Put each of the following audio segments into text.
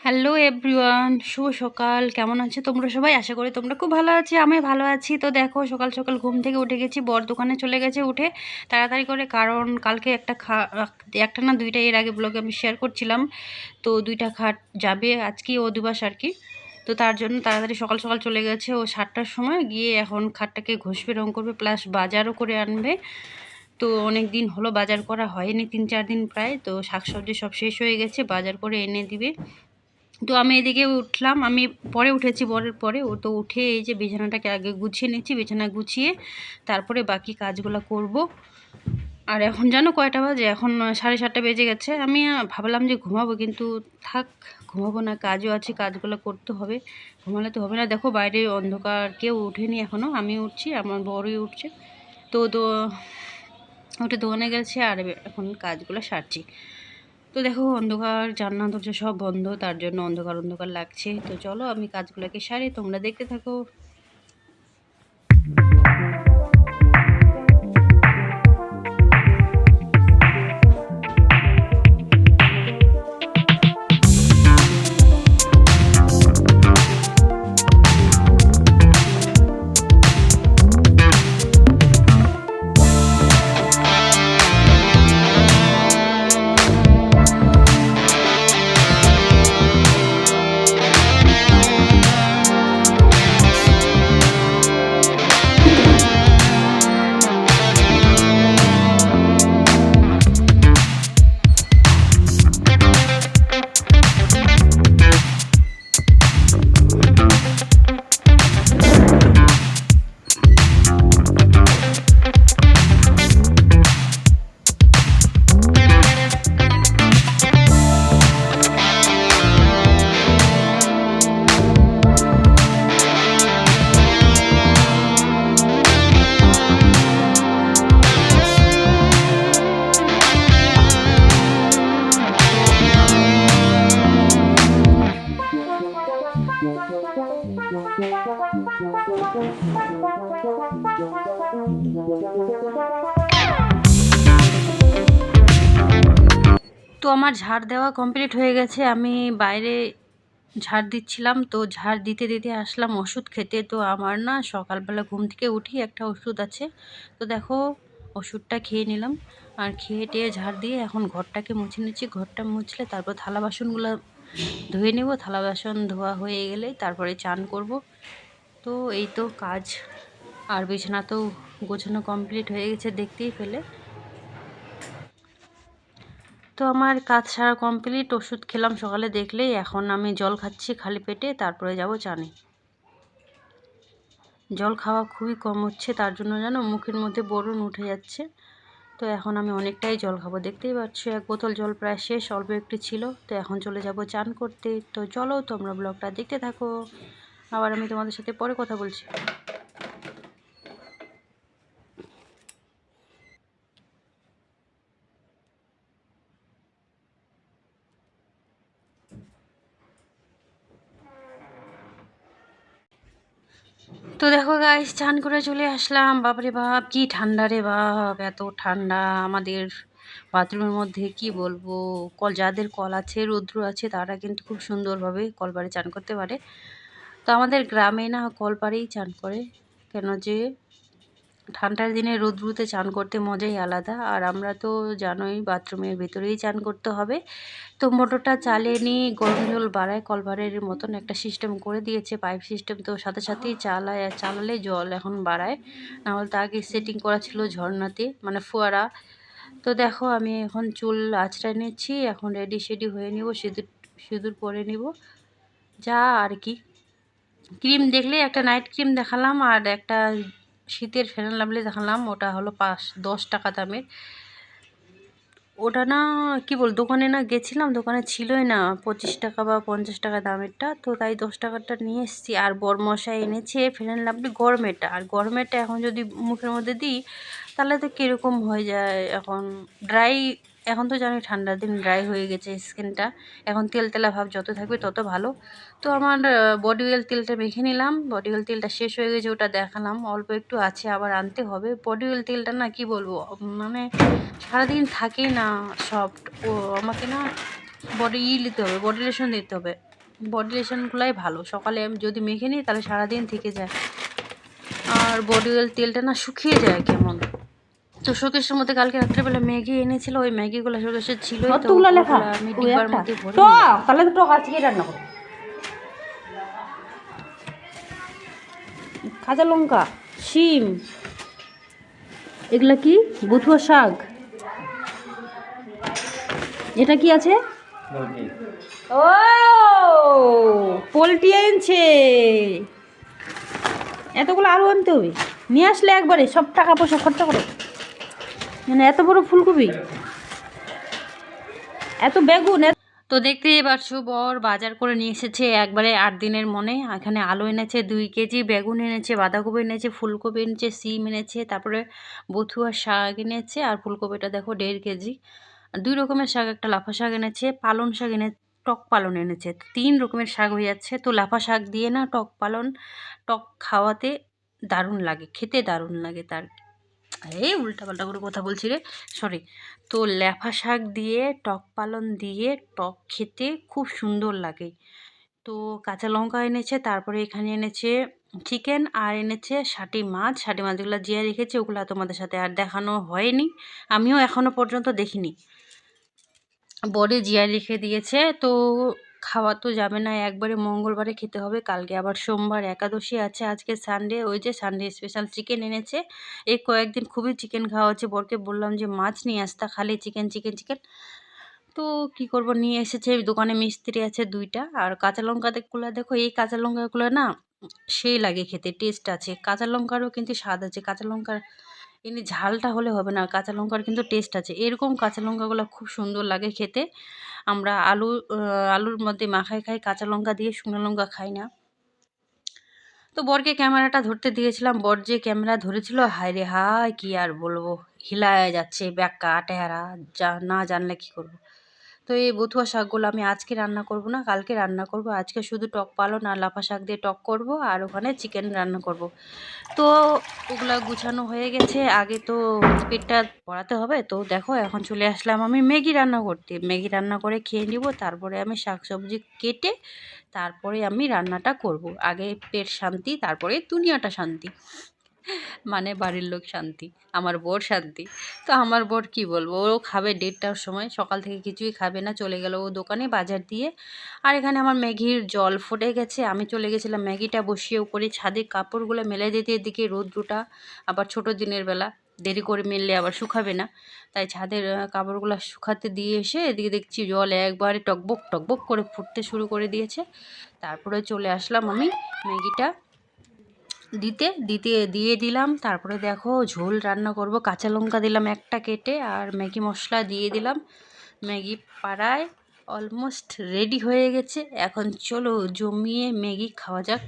Hello everyone, শুভ সকাল। কেমন আছে তোমরা সবাই? আশা করি তোমরা খুব ভালো আছি, আমি ভালো আছি। তো দেখো, সকাল সকাল ঘুম থেকে উঠে গেছি, বর দোকানে চলে গেছে উঠে তাড়াতাড়ি করে, কারণ কালকে একটা খা, একটা না দুইটা এর আগে ব্লগে আমি শেয়ার করছিলাম। তো দুইটা খাট যাবে, আজকে ও দুবাস আর কি। তো তার জন্য তাড়াতাড়ি সকাল সকাল চলে গেছে ও সাতটার সময়, গিয়ে এখন খাটটাকে ঘষবে, রং করবে প্লাস বাজারও করে আনবে। তো অনেক দিন হলো বাজার করা হয়নি, তিন চার দিন প্রায়। তো শাকসবজি সব শেষ হয়ে গেছে, বাজার করে এনে দিবে। তো আমি এদিকে উঠলাম, আমি পরে উঠেছি বরের পরে ও তো উঠে এই যে বিছানাটাকে আগে গুছিয়ে নিচ্ছি, বিছানা গুছিয়ে তারপরে বাকি কাজগুলো করব। আর এখন জানো কয়টা বাজে? এখন সাড়ে সাতটা বেজে গেছে। আমি ভাবলাম যে ঘুমাবো, কিন্তু থাক, ঘুমাবো না, কাজও আছে, কাজগুলো করতে হবে। ঘুমালে তো হবে না। দেখো বাইরে অন্ধকার, কেউ উঠেনি এখনও আমি উঠছি, আমার বড়ই উঠছে। তো তো ওটা দোকানে গেছে, আর এখন কাজগুলো সারছি। তো দেখো, অন্ধকার জান্না দরজা সব বন্ধ, তার জন্য অন্ধকার অন্ধকার লাগছে। তো চলো, আমি কাজগুলোকে সারি, তোমরা দেখতে থাকো। তো আমার ঝাড় দেওয়া কমপ্লিট হয়ে গেছে। আমি বাইরে ঝাড় দিচ্ছিলাম, তো ঝাড় দিতে দিতে আসলাম ওষুধ খেতে। তো আমার না সকালবেলা ঘুম থেকে উঠি একটা ওষুধ আছে। তো দেখো, ওষুধটা খেয়ে নিলাম। আর খেয়ে টেয়ে ঝাড় দিয়ে এখন ঘরটাকে মুছে নিচ্ছি। ঘরটা মুছলে তারপর থালা বাসনগুলো ধুয়ে নেব। থালা বাসন ধোয়া হয়ে গেলে তারপরে চান করব। তো এই তো কাজ। আর বিছানা তো গোছানো কমপ্লিট হয়ে গেছে দেখতেই পেলে। তো আমার কাজ সারা কমপ্লিট ওষুধ খেলাম সকালে দেখলেই এখন আমি জল খাচ্ছি খালি পেটে, তারপরে যাব চানে। জল খাওয়া খুবই কম হচ্ছে, তার জন্য যেন মুখের মধ্যে বরুণ উঠে যাচ্ছে। তো এখন আমি অনেকটাই জল খাব, দেখতেই পাচ্ছ এক বোতল জল প্রায় শেষ, অল্প একটু ছিল। তো এখন চলে যাব চান করতে। তো চলো তোমরা ব্লগটা দেখতে থাকো। আবার আমি তোমাদের সাথে পরে কথা বলছি। তো দেখো গাইস চান করে চলে আসলাম। বাপরে বাপ, কি ঠান্ডা রে বাপ, এত ঠান্ডা। আমাদের বাথরুমের মধ্যে কি বলব? কল, যাদের কল আছে, রৌদ্র আছে, তারা কিন্তু খুব সুন্দরভাবে কলপারে চান করতে পারে। তো আমাদের গ্রামে না কলপারেই চান করে, কেন যে ঠান্ডার দিনে রোদ্রুতে চান করতে মজাই আলাদা। আর আমরা তো জানোই বাথরুমের ভেতরেই চান করতে হবে। তো মোটরটা চালিয়ে নিয়ে গরম জল বাড়ায় কলভারের মতন একটা সিস্টেম করে দিয়েছে। পাইপ সিস্টেম তো সাথে সাথেই চালায়, চালালে জল এখন বাড়ায়। নাহলে তো আগে সেটিং করা ছিল ঝর্নাতে মানে ফোয়ারা। তো দেখো আমি এখন চুল আঁচড়ায় নিচ্ছি, এখন রেডি শেডি হয়ে নিব, সিঁদুর সিঁদুর পরে নিব। যা আর কি। ক্রিম দেখলে একটা নাইট ক্রিম দেখালাম আর একটা শীতের ফেরান লাভলি দেখালাম, ওটা হলো পাঁচ, দশ টাকা দামের। ওটা না, কি বল, দোকানে না গেছিলাম, দোকানে ছিলই না, পঁচিশ টাকা বা পঞ্চাশ টাকা দামেরটা, তো তাই দশ টাকাটা নিয়ে এসেছি। আর বরমশাই এনেছে ফেরান লাভলি গরমেরটা আর গরমেরটা এখন যদি মুখের মধ্যে দিই, তাহলে তো কীরকম হয়ে যায় এখন ড্রাই এখন তো জানি ঠান্ডার দিন ড্রাই হয়ে গেছে স্কিনটা এখন তেল তেলা ভাব যত থাকবে তত ভালো। তো আমার বডি অয়েল তেলটা মেখে নিলাম। বডি অয়েল তেলটা শেষ হয়ে গেছে, ওটা দেখালাম। অল্প একটু আছে, আবার আনতে হবে। বডি অয়েল তেলটা না, কি বলব? মানে সারাদিন থাকে না সফট ও, আমাকে না বডি ই নিতে হবে বডি লোশন দিতে হবে। বডি লোশনগুলাই ভালো। সকালে আমি যদি মেখে নিই, তাহলে সারাদিন থেকে যায়। আর বডি অয়েল তেলটা না শুকিয়ে যায় কেমন? তো শোকেশের মধ্যে কালকে রাত্রেবেলা ম্যাগি এনেছিল ওই ম্যাগিগুলো শোকেশে ছিল কতগুলো লেখা। আমি ডিব্বার মধ্যে ভরে টক তাহলে তো টক আজকে রান্না করো কাঁচা লঙ্কা শিম এগুলা কি? বুথুয়া শাক। এটা কি আছে? ও পোলট্রি এনেছে। এতগুলো আলু আনতে হবে। নিয়ে আসলে একবারে সব টাকা পয়সা খরচা করে। মানে এত বড় ফুলকপি? এত বেগুন তো দেখতেই পারছ বর বাজার করে নিয়ে এসেছে একবারে আট দিনের মনে। এখানে আলু এনেছে দুই কেজি, বেগুন এনেছে, বাঁধাকপি এনেছে, ফুলকপি এনেছে, সিম এনেছে, তারপরে বথুয়া শাক এনেছে, আর ফুলকপিটা দেখো দেড় কেজি। দুই রকমের শাক, একটা লাফা শাক এনেছে, পালন শাক এনে টক পালন এনেছে। তিন রকমের শাক হয়ে যাচ্ছে। তো লাফা শাক দিয়ে না টক পালন, টক খাওয়াতে দারুণ লাগে, খেতে দারুণ লাগে তার এই উল্টাপাল্টা করে কথা বলছি রে। সরি তো ল্যাফা শাক দিয়ে, টক পালন দিয়ে, টক খেতে খুব সুন্দর লাগে। তো কাঁচা লঙ্কা এনেছে, তারপরে এখানে এনেছে চিকেন আর এনেছে ষাটি মাছ। ষাটি মাছগুলো জিয়ে রেখেছে, ওগুলো তোমাদের সাথে আর দেখানো হয়নি। আমিও এখনও পর্যন্ত দেখিনি। বডি জিয়া রেখে দিয়েছে। তো খাওয়া তো যাবে না, একবারে মঙ্গলবারে খেতে হবে, কালকে আবার সোমবার একাদশী আছে, আজকে সানডে ওই যে সানডে স্পেশাল চিকেন এনেছে, এই কয়েকদিন খুবই চিকেন খাওয়া হচ্ছে, বরকে বললাম যে মাছ নিয়ে আসতা খালি চিকেন চিকেন চিকেন তো কি করব, নিয়ে এসেছে, দোকানে মিস্ত্রি আছে দুইটা, আর কাঁচা লঙ্কা লঙ্কাগুলো দেখো এই কাঁচা লঙ্কাগুলো না সেই লাগে খেতে টেস্ট আছে, কাঁচা লঙ্কারও কিন্তু স্বাদ আছে, কাঁচা লঙ্কার এমনি ঝালটা হলে হবে না কাঁচা লঙ্কার কিন্তু টেস্ট আছে, এরকম কাঁচা লঙ্কাগুলো খুব সুন্দর লাগে খেতে। আমরা আলু আলুর মধ্যে মাখায় খাই, কাঁচা লঙ্কা দিয়ে শুকনো লঙ্কা খাই না তো বরকে ক্যামেরাটা ধরতে দিয়েছিলাম, বর যে ক্যামেরা ধরেছিল, হায় রে হায়, কী আর বলব হিলায় যাচ্ছে ব্যাকা টেহারা যা, না জানলে কী করব। তো এই বথুয়া শাকগুলো আমি আজকে রান্না করব না, কালকে রান্না করব। আজকে শুধু টক পালন আর লাফা শাক দিয়ে টক করব আর ওখানে চিকেন রান্না করব। তো ওগুলো গুছানো হয়ে গেছে। আগে তো পেটটা পড়াতে হবে। তো দেখো এখন চলে আসলাম আমি ম্যাগি রান্না করতে। ম্যাগি রান্না করে খেয়ে নিব, তারপরে আমি শাক সবজি কেটে তারপরে আমি রান্নাটা করব। আগে পেট শান্তি, তারপরে দুনিয়াটা শান্তি। মানে বাড়ির লোক শান্তি, আমার বর শান্তি। তো আমার বর কি বলব? ও খাবে দেড়টার সময়, সকাল থেকে কিছুই খাবে না, চলে গেল ও দোকানে বাজার দিয়ে। আর এখানে আমার ম্যাগির জল ফুটে গেছে, আমি চলে গেছিলাম ম্যাগিটা বসিয়ে উপরে ছাদে, কাপড়গুলো মেলে দিতে এদিকে রোদ্রুটা, আবার ছোট দিনের বেলা, দেরি করে মেললে আবার শুকাবে না। তাই ছাদের কাপড়গুলো শুকাতে দিয়ে এসে এদিকে দেখছি জল একবারে টকবক টকবক করে ফুটতে শুরু করে দিয়েছে। তারপরে চলে আসলাম আমি ম্যাগিটা দিতে দিতে, দিয়ে দিলাম। তারপরে দেখো ঝোল রান্না করব। কাঁচা লঙ্কা দিলাম একটা কেটে আর ম্যাগি মশলা দিয়ে দিলাম। ম্যাগি পাড়ায় অলমোস্ট রেডি হয়ে গেছে। এখন চলো জমিয়ে ম্যাগি খাওয়া যাক।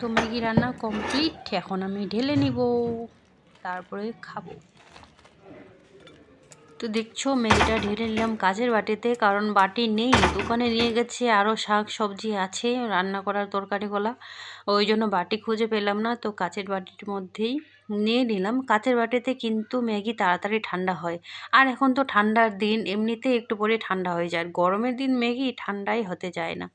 তো ম্যাগি রান্না কমপ্লিট। এখন আমি ঢেলে নিব। তারপরে খাব। তো দেখছ ম্যাগিটা ঢেলে নিলাম কাজের বাটিতে, কারণ বাটি নেই। দোকানে নিয়ে গেছে আরও শাক সবজি আছে, রান্না করার তরকারি তরকারিগুলা ওই জন্য বাটি খুঁজে পেলাম না, তো কাচের বাটির মধ্যেই নিয়ে নিলাম। কাচের বাটিতে কিন্তু ম্যাগি তাড়াতাড়ি ঠান্ডা হয়। আর এখন তো ঠান্ডার দিন এমনিতে একটু পরে ঠান্ডা হয়ে যায়। গরমের দিন ম্যাগি ঠান্ডাই হতে যায় না।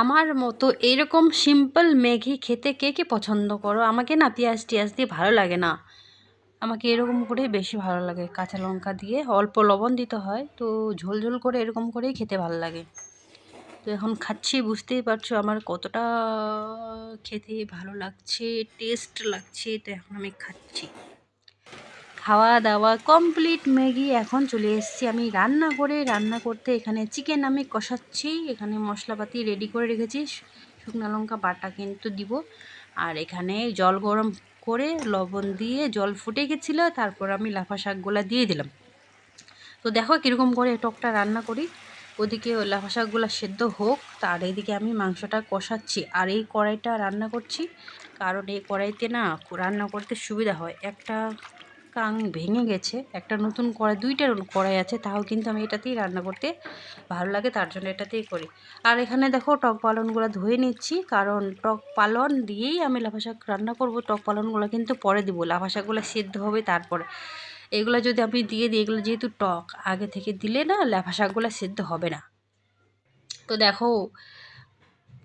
আমার মতো এরকম সিম্পল ম্যাগি খেতে কে কে পছন্দ করো? আমাকে না পেঁয়াজ টিয়াজ দিয়ে ভালো লাগে না। আমাকে এরকম করেই বেশি ভালো লাগে। কাঁচা লঙ্কা দিয়ে অল্প লবণ দিতে হয়, তো ঝোল ঝোল করে এরকম করেই খেতে ভালো লাগে। তো এখন খাচ্ছি, বুঝতেই পারছ আমার কতটা খেতে ভালো লাগছে টেস্ট লাগছে, তো এখন আমি খাচ্ছি। খাওয়া দাওয়া কমপ্লিট ম্যাগি এখন চলে এসেছি আমি রান্না করে। রান্না করতে এখানে চিকেন আমি কষাচ্ছি। এখানে মশলাপাতি রেডি করে রেখেছি। শুকনো লঙ্কা বাটা কিন্তু দিব। আর এখানে জল গরম করে লবণ দিয়ে জল ফুটে গেছিল, তারপর আমি লাফা শাকগুলো দিয়ে দিলাম। তো দেখো কীরকম করে টকটা রান্না করি। ওদিকে লাফা শাকগুলো সেদ্ধ হোক, তার এইদিকে আমি মাংসটা কষাচ্ছি। আর এই কড়াইটা রান্না করছি, কারণ এই কড়াইতে না রান্না করতে সুবিধা হয়। একটা কাং ভেঙে গেছে। একটা নতুন কড়াই, দুইটা কড়াই আছে, তাও কিন্তু আমি এটাতেই রান্না করতে ভালো লাগে, তার জন্য এটাতেই করি। আর এখানে দেখো টক পালনগুলো ধুয়ে নিচ্ছি, কারণ টক পালন দিয়েই আমি লাফা শাক রান্না করব। টক পালনগুলো কিন্তু পরে দিব, লাফা শাকগুলো সিদ্ধ হবে তারপরে। এগুলো যদি আমি দিয়ে দিই, এগুলো যেহেতু টক, আগে থেকে দিলে না লাফা শাকগুলো সিদ্ধ হবে না। তো দেখো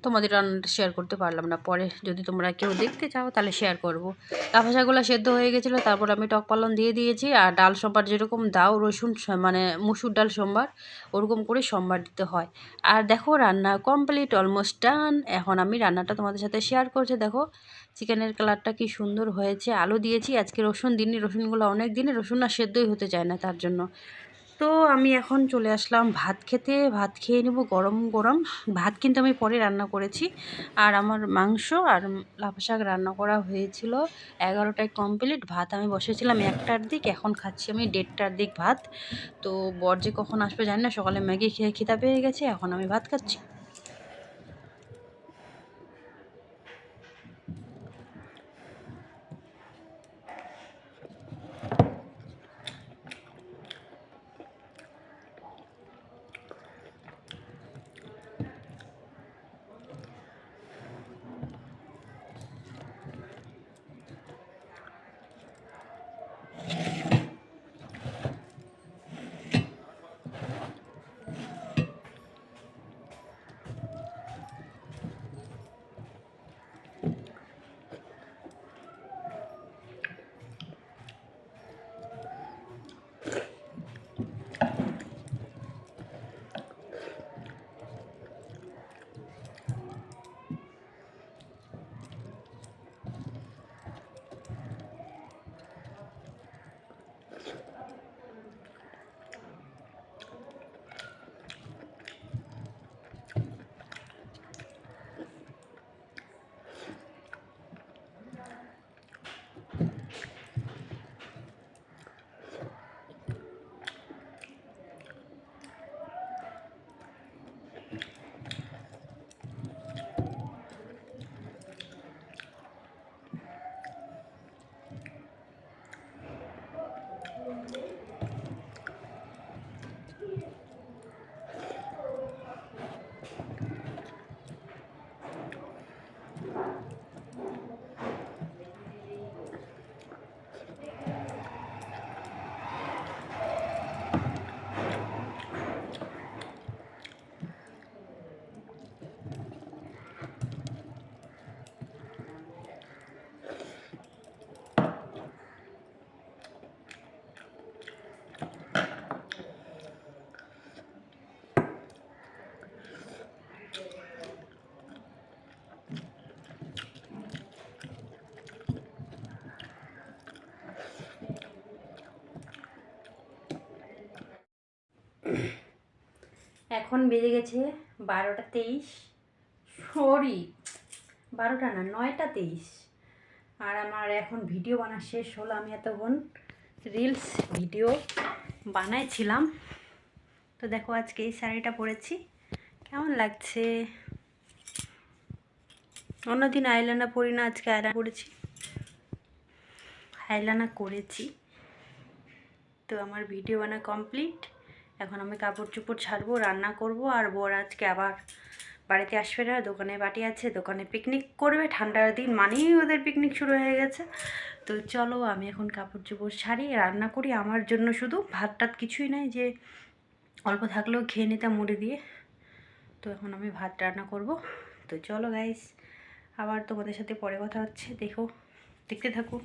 তোমাদের রান্নাটা শেয়ার করতে পারলাম না। পরে যদি তোমরা কেউ দেখতে চাও, তাহলে শেয়ার করব। লাফা শাকগুলো সেদ্ধ হয়ে গেছিল, তারপর আমি টক পালন দিয়ে দিয়েছি। আর ডাল সোমবার যেরকম দাও, রসুন মানে মুসুর ডাল সোমবার, ওরকম করে সোমবার দিতে হয়। আর দেখো, রান্না কমপ্লিট অলমোস্ট ডান এখন আমি রান্নাটা তোমাদের সাথে শেয়ার করছি। দেখো, চিকেনের কালারটা কি সুন্দর হয়েছে। আলু দিয়েছি, আজকে রসুন দিনই রসুনগুলো অনেক দিনে রসুন আর সেদ্ধই হতে চায় না তার জন্য। তো আমি এখন চলে আসলাম ভাত খেতে। ভাত খেয়ে নেব গরম গরম। ভাত কিন্তু আমি পরে রান্না করেছি। আর আমার মাংস আর লাফা শাক রান্না করা হয়েছিল এগারোটায় কমপ্লিট ভাত আমি বসেছিলাম একটার দিক, এখন খাচ্ছি আমি দেড়টার দিক ভাত। তো বর যে কখন আসবে জানি না, সকালে ম্যাগি খেয়ে খিতা পেয়ে গেছে, এখন আমি ভাত খাচ্ছি। এখন বেজে গেছে বারোটা তেইশ। সরি, বারোটা না, নয়টা তেইশ। আর আমার এখন ভিডিও বানা শেষ হলো আমি এতক্ষণ। রিলস ভিডিও বানাইছিলাম। তো দেখো আজকে এই শাড়িটা পরেছি। কেমন লাগছে? অন্যদিন আইলানা পরি না, আজকে আয়লানা পরেছি। আইলানা করেছি। তো আমার ভিডিও বানা কমপ্লিট। এখন আমি কাপড় চোপড় ছাড়বো, রান্না করব, আর বর আজকে আবার বাড়িতে আসবে না, দোকানে বাটি আছে, দোকানে পিকনিক করবে, ঠান্ডার দিন মানেই ওদের পিকনিক শুরু হয়ে গেছে। তো চলো আমি এখন কাপড় চোপড় ছাড়ি, রান্না করি, আমার জন্য শুধু ভাত টাত কিছুই নাই, যে অল্প থাকলেও খেয়ে নিতাম মুড়ি দিয়ে। তো এখন আমি ভাত রান্না করব। তো চলো গাইস আবার তোমাদের সাথে পরে কথা হচ্ছে, দেখো, দেখতে থাকো।